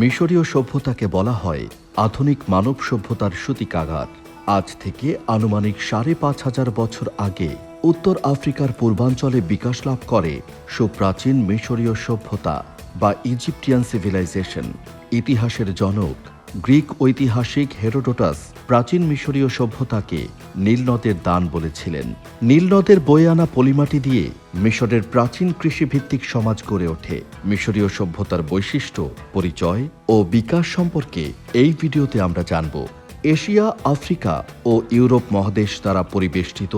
মিশরীয় সভ্যতাকে বলা হয় আধুনিক মানব সভ্যতার সূতিকাগার আজ থেকে আনুমানিক সাড়ে পাঁচ হাজার বছর আগে উত্তর আফ্রিকার পূর্বাঞ্চলে বিকাশ লাভ করে সুপ্রাচীন মিশরীয় সভ্যতা বা ইজিপ্টিয়ান সিভিলাইজেশন। ইতিহাসের জনক গ্রিক ঐতিহাসিক হেরোডোটাস প্রাচীন মিশরীয় সভ্যতাকে নীল নদের দান বলেছিলেন। নীল নদের বয়ে আনা পলিমাটি দিয়ে মিশরের প্রাচীন কৃষিভিত্তিক সমাজ গড়ে ওঠে। মিশরীয় সভ্যতার বৈশিষ্ট্য, পরিচয় ও বিকাশ সম্পর্কে এই ভিডিওতে আমরা জানব। এশিয়া, আফ্রিকা ও ইউরোপ মহাদেশ দ্বারা পরিবেষ্টিত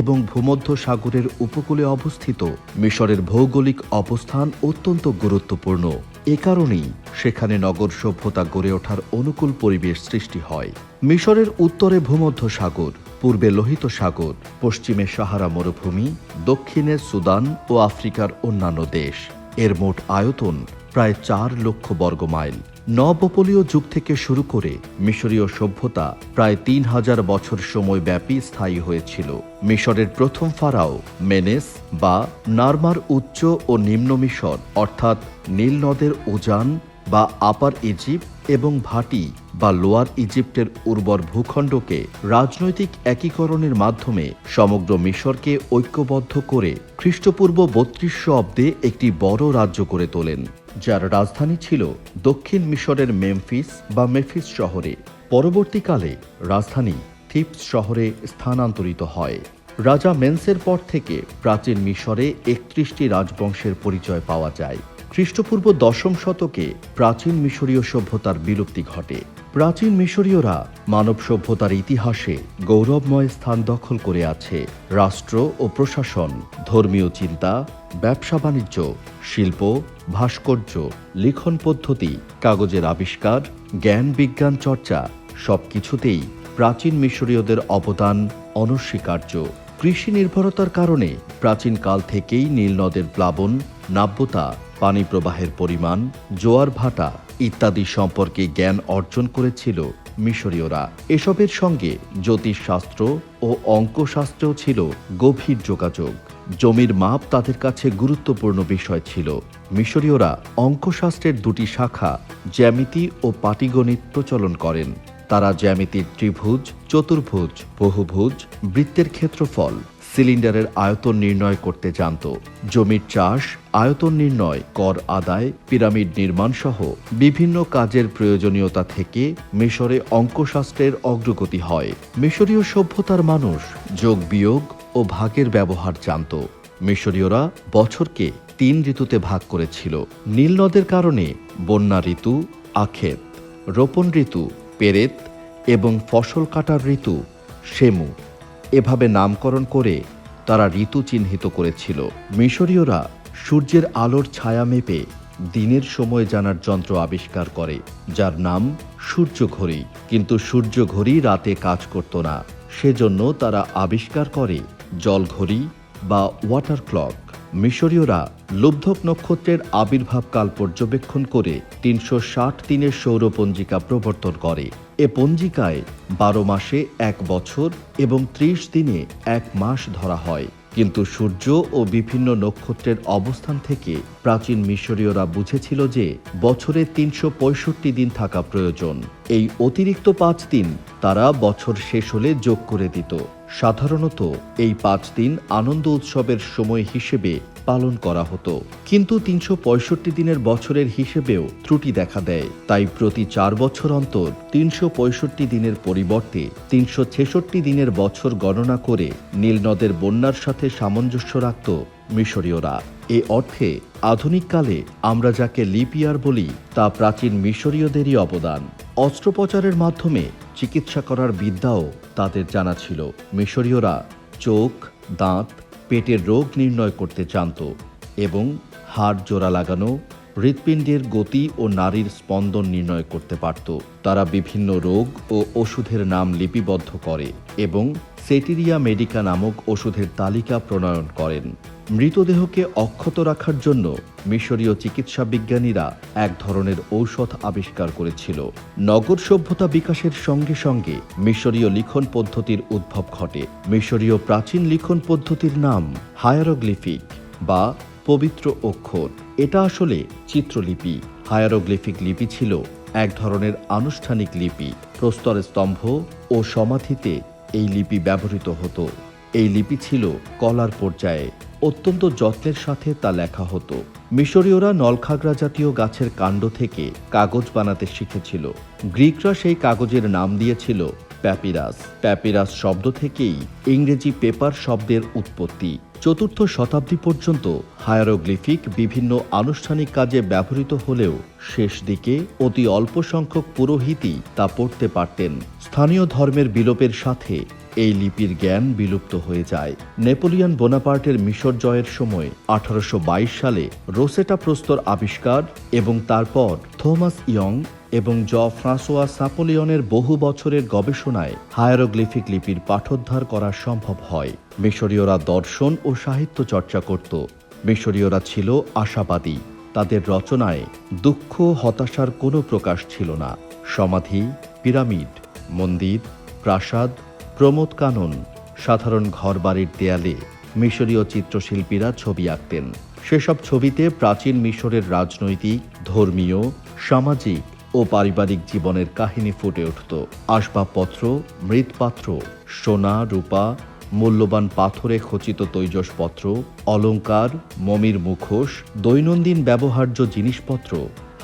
এবং ভূমধ্য সাগরের উপকূলে অবস্থিত মিশরের ভৌগোলিক অবস্থান অত্যন্ত গুরুত্বপূর্ণ। এ কারণেই সেখানে নগর সভ্যতা গড়ে ওঠার অনুকূল পরিবেশ সৃষ্টি হয়। মিশরের উত্তরে ভূমধ্য সাগর পূর্বে লোহিত সাগর, পশ্চিমে সাহারা মরুভূমি, দক্ষিণে সুদান ও আফ্রিকার অন্যান্য দেশ। এর মোট আয়তন প্রায় চার লক্ষ বর্গ মাইল নবপলীয় যুগ থেকে শুরু করে মিশরীয় সভ্যতা প্রায় তিন হাজার বছর সময় ব্যাপী স্থায়ী হয়েছিল। মিশরের প্রথম ফারাও মেনেস বা নার্মার উচ্চ ও নিম্ন মিশর, অর্থাৎ নীল নদের উজান বা আপার ইজিপ্ট এবং ভাটি বা লোয়ার ইজিপ্টের উর্বর ভূখণ্ডকে রাজনৈতিক একীকরণের মাধ্যমে সমগ্র মিশরকে ঐক্যবদ্ধ করে খ্রিস্টপূর্ব বত্রিশশো অব্দে একটি বড় রাজ্য করে তোলেন। যার রাজধানী ছিল দক্ষিণ মিশরের মেমফিস বা মেফিস শহরে। পরবর্তীকালে রাজধানী থিপস শহরে স্থানান্তরিত হয়। রাজা মেন্সের পর থেকে প্রাচীন মিশরে একত্রিশটি রাজবংশের পরিচয় পাওয়া যায়। খ্রিস্টপূর্ব দশম শতকে প্রাচীন মিশরীয় সভ্যতার বিলুপ্তি ঘটে। প্রাচীন মিশরীয়রা মানব সভ্যতার ইতিহাসে গৌরবময় স্থান দখল করে আছে। রাষ্ট্র ও প্রশাসন, ধর্মীয় চিন্তা, ব্যবসা বাণিজ্য, শিল্প, ভাস্কর্য, লিখন পদ্ধতি, কাগজের আবিষ্কার, জ্ঞান বিজ্ঞান চর্চা সবকিছুতেই প্রাচীন মিশরীয়দের অবদান অনস্বীকার্য। কৃষি নির্ভরতার কারণে প্রাচীনকাল থেকেই নীল নদের প্লাবন, নাব্যতা, পানি প্রবাহের পরিমাণ, জোয়ার ভাটা ইত্যাদি সম্পর্কে জ্ঞান অর্জন করেছিল মিশরীয়রা। এসবের সঙ্গে জ্যোতিষশাস্ত্র ও অঙ্কশাস্ত্রেও ছিল গভীর যোগাযোগ। জমির মাপ তাদের কাছে গুরুত্বপূর্ণ বিষয় ছিল। মিশরীয়রা অঙ্কশাস্ত্রের দুটি শাখা, জ্যামিতি ও পাটিগণিত প্রচলন করেন। তারা জ্যামিতির ত্রিভুজ, চতুর্ভুজ, বহুভুজ, বৃত্তের ক্ষেত্রফল সিলিন্ডারের আয়তন নির্ণয় করতে জানত। জমির চাষ, আয়তন নির্ণয়, কর আদায়, পিরামিড নির্মাণ সহ বিভিন্ন কাজের প্রয়োজনীয়তা থেকে মিশরে অঙ্কশাস্ত্রের অগ্রগতি হয়। মিশরীয় সভ্যতার মানুষ যোগ বিয়োগ ও ভাগের ব্যবহার জানত। মিশরীয়রা বছরকে তিন ঋতুতে ভাগ করেছিল। নীল নদের কারণে বন্যা ঋতু আখেত রোপণ ঋতু, পেরেত এবং ফসল কাটার ঋতু, সেমু। এভাবে নামকরণ করে তারা ঋতু চিহ্নিত করেছিল। মিশরীয়রা সূর্যের আলোর ছায়া মেপে দিনের সময় জানার যন্ত্র আবিষ্কার করে, যার নাম সূর্য ঘড়ি কিন্তু সূর্য ঘড়ি রাতে কাজ করত না। সেজন্য তারা আবিষ্কার করে জল ঘড়ি বা ওয়াটার ক্লক মিশরীয়রা লুব্ধক নক্ষত্রের আবির্ভাবকাল পর্যবেক্ষণ করে তিনশো ষাট দিনের সৌরপঞ্জিকা প্রবর্তন করে। এ পঞ্জিকায় বারো মাসে এক বছর এবং ত্রিশ দিনে এক মাস ধরা হয়। কিন্তু সূর্য ও বিভিন্ন নক্ষত্রের অবস্থান থেকে প্রাচীন মিশরীয়রা বুঝেছিল যে বছরে তিনশো পঁয়ষট্টি দিন থাকা প্রয়োজন। এই অতিরিক্ত পাঁচ দিন তারা বছর শেষ হলে যোগ করে দিত। সাধারণত এই পাঁচ দিন আনন্দ উৎসবের সময় হিসেবে পালন করা হতো। কিন্তু তিনশো পঁয়ষট্টি দিনের বছরের হিসেবেও ত্রুটি দেখা দেয়। তাই প্রতি চার বছর অন্তর তিনশো পঁয়ষট্টি দিনের পরিবর্তে তিনশো ছেষট্টি দিনের বছর গণনা করে নীলনদের বন্যার সাথে সামঞ্জস্য রাখত মিশরীয়রা। এ অর্থে আধুনিককালে আমরা যাকে লিপিয়ার বলি, তা প্রাচীন মিশরীয়দেরই অবদান। অস্ত্রোপচারের মাধ্যমে চিকিৎসা করার বিদ্যাও তাদের জানা ছিল। মিশরীয়রা চোখ, দাঁত, পেটের রোগ নির্ণয় করতে জানত এবং হাড় জোড়া লাগানো, হৃৎপিণ্ডের গতি ও নারীর স্পন্দন নির্ণয় করতে পারত। তারা বিভিন্ন রোগ ও ওষুধের নাম লিপিবদ্ধ করে এবং সেটিরিয়া মেডিকা নামক ওষুধের তালিকা প্রণয়ন করেন। মৃতদেহকে অক্ষত রাখার জন্য মিশরীয় চিকিৎসা বিজ্ঞানীরা এক ধরনের ঔষধ আবিষ্কার করেছিল। নগর সভ্যতা বিকাশের সঙ্গে সঙ্গে মিশরীয় লিখন পদ্ধতির উদ্ভব ঘটে। মিশরীয় প্রাচীন লিখন পদ্ধতির নাম হায়ারোগ্লিফিক বা পবিত্র অক্ষর। এটা আসলে চিত্রলিপি। হায়ারোগ্লিফিক লিপি ছিল এক ধরনের আনুষ্ঠানিক লিপি। প্রস্তর স্তম্ভ ও সমাধিতে এই লিপি ব্যবহৃত হতো। এই লিপি ছিল কলার পর্যায়ে। অত্যন্ত যত্নের সাথে তা লেখা হতো। মিশরীয়রা নলখাগড়া জাতীয় গাছের কাণ্ড থেকে কাগজ বানাতে শিখেছিল। গ্রিকরা সেই কাগজের নাম দিয়েছিল প্যাপিরাস। প্যাপিরাস শব্দ থেকেই ইংরেজি পেপার শব্দের উৎপত্তি। চতুর্থ শতাব্দী পর্যন্ত হায়ারোগ্লিফিক বিভিন্ন আনুষ্ঠানিক কাজে ব্যবহৃত হলেও শেষ দিকে অতি অল্প সংখ্যক পুরোহিতই তা পড়তে পারতেন। স্থানীয় ধর্মের বিলোপের সাথে এই লিপির জ্ঞান বিলুপ্ত হয়ে যায়। নেপোলিয়ন বোনাপার্টের মিশর জয়ের সময় আঠারোশো বাইশ সালে রোসেটা প্রস্তর আবিষ্কার এবং তারপর থমাস ইয়ং এবং জ ফ্রাঁসোয়া সাপোলিয়নের বহু বছরের গবেষণায় হায়ারোগ্লিফিক লিপির পাঠোদ্ধার করা সম্ভব হয়। মিশরীয়রা দর্শন ও সাহিত্য চর্চা করত। মিশরীয়রা ছিল আশাবাদী। তাদের রচনায় দুঃখ হতাশার কোনো প্রকাশ ছিল না। সমাধি, পিরামিড, মন্দির, প্রাসাদ, প্রমোদ কানন, সাধারণ ঘরবাড়ির দেয়ালে মিশরীয় চিত্রশিল্পীরা ছবি আঁকতেন। সেসব ছবিতে প্রাচীন মিশরের রাজনৈতিক, ধর্মীয়, সামাজিক ও পারিবারিক জীবনের কাহিনী ফুটে উঠত। আসবাবপত্র, মৃৎপাত্র, সোনা, রূপা, মূল্যবান পাথরে খচিত তৈজসপত্র অলংকার মমির মুখোশ, দৈনন্দিন ব্যবহার্য জিনিসপত্র,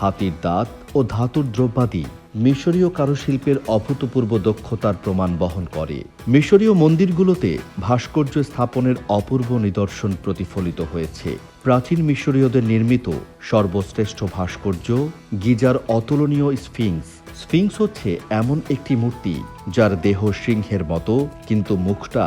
হাতির দাঁত ও ধাতুর দ্রব্যাদি মিশরীয় কারুশিল্পের অভূতপূর্ব দক্ষতার প্রমাণ বহন করে। মিশরীয় মন্দিরগুলোতে ভাস্কর্য স্থাপনের অপূর্ব নিদর্শন প্রতিফলিত হয়েছে। প্রাচীন মিশরীয়দের নির্মিত সর্বশ্রেষ্ঠ ভাস্কর্য গিজার অতুলনীয় স্ফিংস। স্ফিংস হচ্ছে এমন একটি মূর্তি যার দেহ সিংহের মতো, কিন্তু মুখটা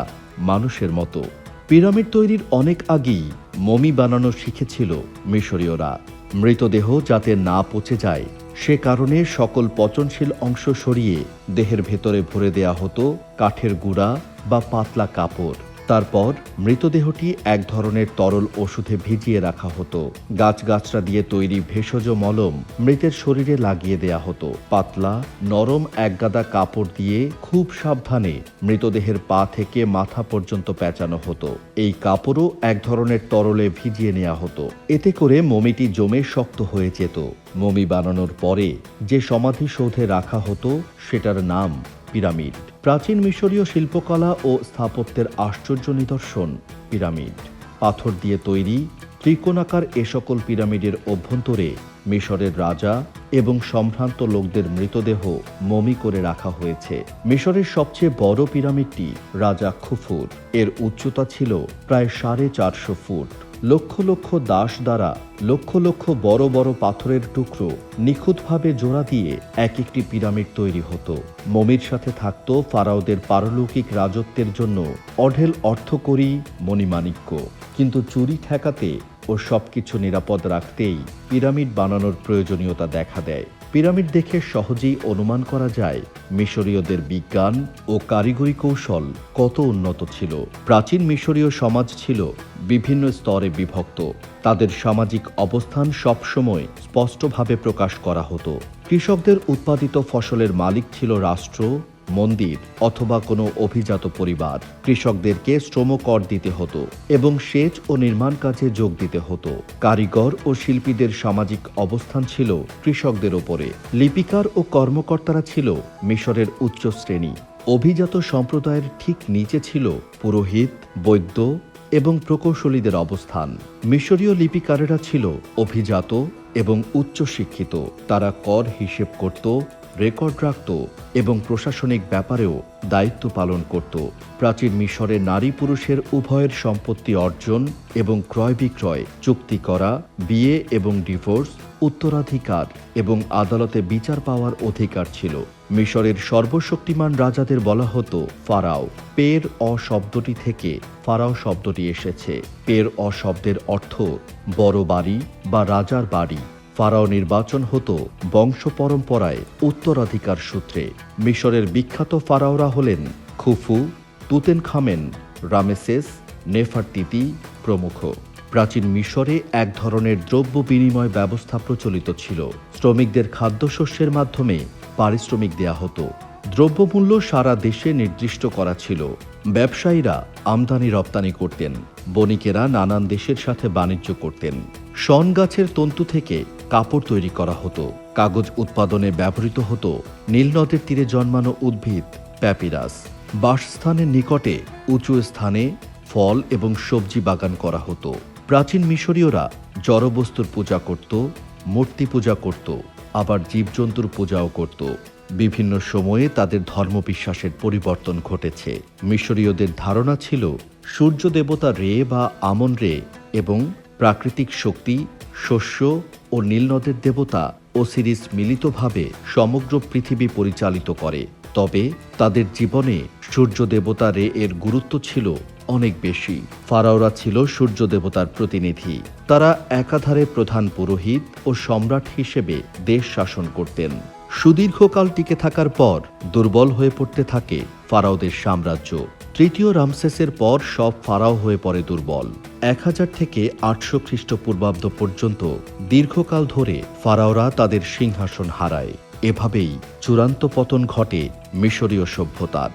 মানুষের মতো। পিরামিড তৈরির অনেক আগেই মমি বানানো শিখেছিল মিশরীয়রা। মৃতদেহ যাতে না পচে যায়, সে কারণে সকল পচনশীল অংশ সরিয়ে দেহের ভেতরে ভরে দেয়া হতো কাঠের গুঁড়া বা পাতলা কাপড়। তারপর মৃতদেহটি এক ধরনের তরল ওষুধে ভিজিয়ে রাখা হতো। গাছগাছরা দিয়ে তৈরি ভেষজ মলম মৃতের শরীরে লাগিয়ে দেয়া হতো। পাতলা, নরম একগাদা কাপড় দিয়ে খুব সাবধানে মৃতদেহের পা থেকে মাথা পর্যন্ত পেঁচানো হতো। এই কাপড়ও এক ধরনের তরলে ভিজিয়ে নেওয়া হতো। এতে করে মমিটি জমে শক্ত হয়ে যেত। মমি বানানোর পরে যে সমাধিসৌধে রাখা হতো, সেটার নাম পিরামিড, প্রাচীন মিশরীয় শিল্পকলা ও স্থাপত্যের আশ্চর্য নিদর্শন পিরামিড। পাথর দিয়ে তৈরি ত্রিকোণাকার এ সকল পিরামিডের অভ্যন্তরে মিশরের রাজা এবং সম্ভ্রান্ত লোকদের মৃতদেহ মমি করে রাখা হয়েছে। মিশরের সবচেয়ে বড় পিরামিডটি রাজা খুফুর। এর উচ্চতা ছিল প্রায় সাড়ে চারশো ফুট। লক্ষ লক্ষ দাস দ্বারা লক্ষ লক্ষ বড় বড় পাথরের টুকরো নিখুঁতভাবে জোড়া দিয়ে এক একটি পিরামিড তৈরি হতো। মমির সাথে থাকত ফারাওদের পারলৌকিক রাজত্বের জন্য অঢেল অর্থকরী মণিমাণিক্য। কিন্তু চুরি ঠেকাতে ও সবকিছু নিরাপদ রাখতেই পিরামিড বানানোর প্রয়োজনীয়তা দেখা দেয়। পিরামিড দেখে সহজেই অনুমান করা যায়, মিশরীয়দের বিজ্ঞান ও কারিগরি কৌশল কত উন্নত ছিল। প্রাচীন মিশরীয় সমাজ ছিল বিভিন্ন স্তরে বিভক্ত। তাদের সামাজিক অবস্থান সবসময় স্পষ্টভাবে প্রকাশ করা হতো। কৃষকদের উৎপাদিত ফসলের মালিক ছিল রাষ্ট্র মন্দির অথবা কোনো অভিজাত পরিবার। কৃষকদেরকে শ্রমকর দিতে হতো এবং সেচ ও নির্মাণ কাজে যোগ দিতে হতো। কারিগর ও শিল্পীদের সামাজিক অবস্থান ছিল কৃষকদের ওপরে। লিপিকার ও কর্মকর্তারা ছিল মিশরের উচ্চ শ্রেণি। অভিজাত সম্প্রদায়ের ঠিক নিচে ছিল পুরোহিত, বৈদ্য এবং প্রকৌশলীদের অবস্থান। মিশরীয় লিপিকারেরা ছিল অভিজাত এবং উচ্চশিক্ষিত। তারা কর হিসেব করত রেকর্ড রাখত এবং প্রশাসনিক ব্যাপারেও দায়িত্ব পালন করত। প্রাচীন মিশরে নারী পুরুষের উভয়ের সম্পত্তি অর্জন এবং ক্রয় বিক্রয়, চুক্তি করা, বিয়ে এবং ডিভোর্স, উত্তরাধিকার এবং আদালতে বিচার পাওয়ার অধিকার ছিল। মিশরের সর্বশক্তিমান রাজাদের বলা হতো, ফারাও। পের অ শব্দটি থেকে ফারাও শব্দটি এসেছে। পের অ শব্দের অর্থ বড় বাড়ি বা রাজার বাড়ি। ফারাও নির্বাচন হতো বংশ পরম্পরায় উত্তরাধিকার সূত্রে। মিশরের বিখ্যাত ফারাওরা হলেন খুফু তুতেন খামেন রামেসেস, নেফারতিতি প্রমুখ। প্রাচীন মিশরে এক ধরনের দ্রব্য বিনিময় ব্যবস্থা প্রচলিত ছিল। শ্রমিকদের খাদ্যশস্যের মাধ্যমে পারিশ্রমিক দেয়া হতো। দ্রব্যমূল্য সারা দেশে নির্দিষ্ট করা ছিল। ব্যবসায়ীরা আমদানি রপ্তানি করতেন। বণিকেরা নানান দেশের সাথে বাণিজ্য করতেন। শন গাছের তন্তু থেকে কাপড় তৈরি করা হতো। কাগজ উৎপাদনে ব্যবহৃত হতো। নীলনদের তীরে জন্মানো উদ্ভিদ, প্যাপিরাস। বাসস্থানের নিকটে উঁচু স্থানে ফল এবং সবজি বাগান করা হতো। প্রাচীন মিশরীয়রা জড়বস্তুর পূজা করত, মূর্তি পূজা করত, আবার জীবজন্তুর পূজাও করত। বিভিন্ন সময়ে তাদের ধর্মবিশ্বাসের পরিবর্তন ঘটেছে। মিশরীয়দের ধারণা ছিল, সূর্য দেবতা রে বা আমন রে এবং প্রাকৃতিক শক্তি, শস্য ও নীলনদের দেবতা ওসিরিস মিলিতভাবে সমগ্র পৃথিবী পরিচালিত করে। তবে তাদের জীবনে সূর্য দেবতা রে এর গুরুত্ব ছিল অনেক বেশি। ফারাওরা ছিল সূর্য দেবতার প্রতিনিধি। তারা একাধারে প্রধান পুরোহিত ও সম্রাট হিসেবে দেশ শাসন করতেন। সুদীর্ঘকাল টিকে থাকার পর দুর্বল হয়ে পড়তে থাকে ফারাওদের সাম্রাজ্য। তৃতীয় রামসেসের পর সব ফারাও হয়ে পড়ে দুর্বল। এক হাজার থেকে আটশো খ্রিস্টপূর্বাব্দ পর্যন্ত দীর্ঘকাল ধরে ফারাওরা তাদের সিংহাসন হারায়। এভাবেই চূড়ান্ত পতন ঘটে মিশরীয় সভ্যতার।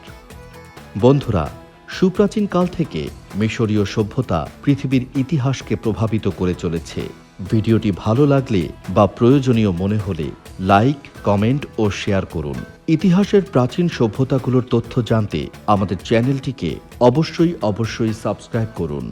বন্ধুরা, সুপ্রাচীন কাল থেকে মিশরীয় সভ্যতা পৃথিবীর ইতিহাসকে প্রভাবিত করে চলেছে। ভিডিওটি ভালো লাগলে বা প্রয়োজনীয় মনে হলে লাইক, কমেন্ট ও শেয়ার করুন। ইতিহাসের প্রাচীন সভ্যতাগুলোর তথ্য জানতে আমাদের চ্যানেলটিকে অবশ্যই অবশ্যই সাবস্ক্রাইব করুন।